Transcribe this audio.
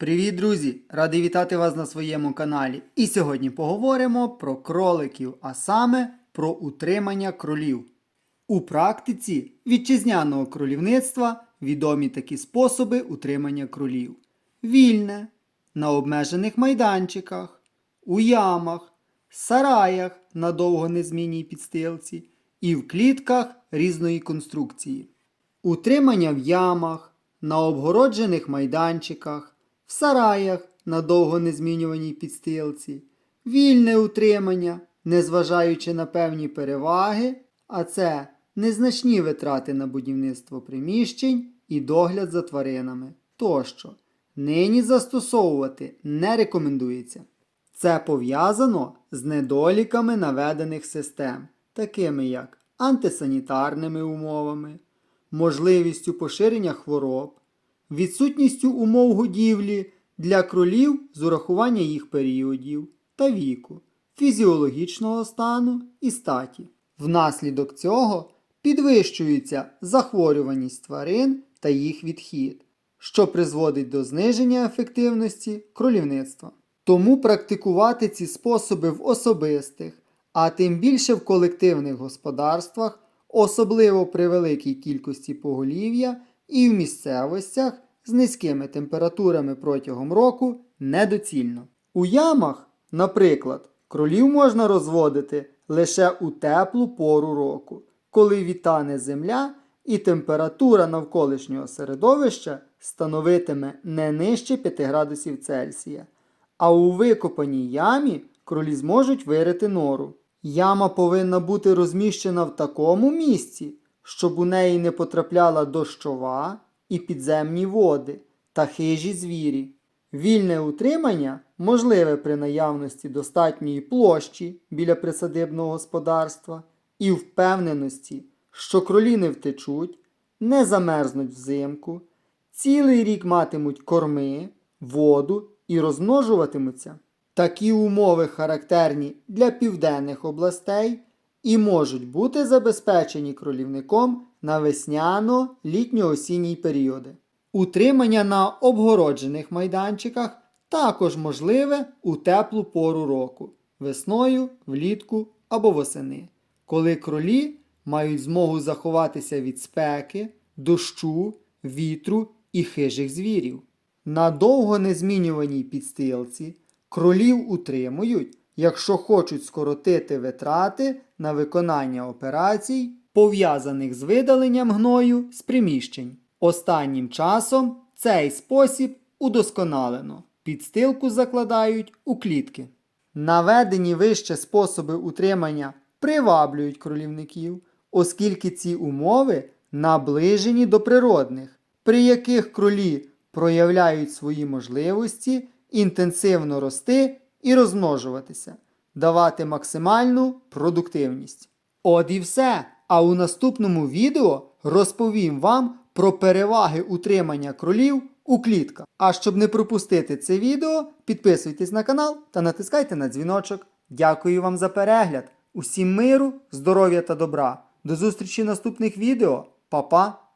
Привіт, друзі! Радий вітати вас на своєму каналі. І сьогодні поговоримо про кроликів, а саме про утримання кролів. У практиці вітчизняного кролівництва відомі такі способи утримання кролів: вільне, на обмежених майданчиках, у ямах, сараях на довго незмінній підстилці і в клітках різної конструкції. Утримання в ямах, на обгороджених майданчиках, в сараях на довго незмінюваній підстилці, вільне утримання, незважаючи на певні переваги, а це незначні витрати на будівництво приміщень і догляд за тваринами тощо. Нині застосовувати не рекомендується. Це пов'язано з недоліками наведених систем, такими як антисанітарними умовами, можливістю поширення хвороб, відсутністю умов годівлі для кролів з урахування їх періодів та віку, фізіологічного стану і статі. Внаслідок цього підвищується захворюваність тварин та їх відхід, що призводить до зниження ефективності кролівництва. Тому практикувати ці способи в особистих, а тим більше в колективних господарствах, особливо при великій кількості поголів'я і в місцевостях з низькими температурами протягом року недоцільно. У ямах, наприклад, кролів можна розводити лише у теплу пору року, коли вітане земля і температура навколишнього середовища становитиме не нижче 5 градусів Цельсія. А у викопаній ямі кролі зможуть вирити нору. Яма повинна бути розміщена в такому місці, щоб у неї не потрапляла дощова і підземні води та хижі звірі. Вільне утримання можливе при наявності достатньої площі біля присадибного господарства і впевненості, що кролі не втечуть, не замерзнуть взимку, цілий рік матимуть корми, воду і розмножуватимуться. Такі умови характерні для південних областей і можуть бути забезпечені кролівником на весняно-літньо-осінній періоди. Утримання на обгороджених майданчиках також можливе у теплу пору року весною, влітку або восени, коли кролі мають змогу заховатися від спеки, дощу, вітру і хижих звірів. На довго незмінюваній підстилці кролів утримують, якщо хочуть скоротити витрати на виконання операцій, пов'язаних з видаленням гною з приміщень. Останнім часом цей спосіб удосконалено. Підстилку закладають у клітки. Наведені вище способи утримання приваблюють кролівників, оскільки ці умови наближені до природних, при яких кролі проявляють свої можливості інтенсивно рости і розмножуватися, давати максимальну продуктивність. От і все. А у наступному відео розповім вам про переваги утримання кролів у клітках. А щоб не пропустити це відео, підписуйтесь на канал та натискайте на дзвіночок. Дякую вам за перегляд! Усім миру, здоров'я та добра! До зустрічі в наступних відео. Па-па!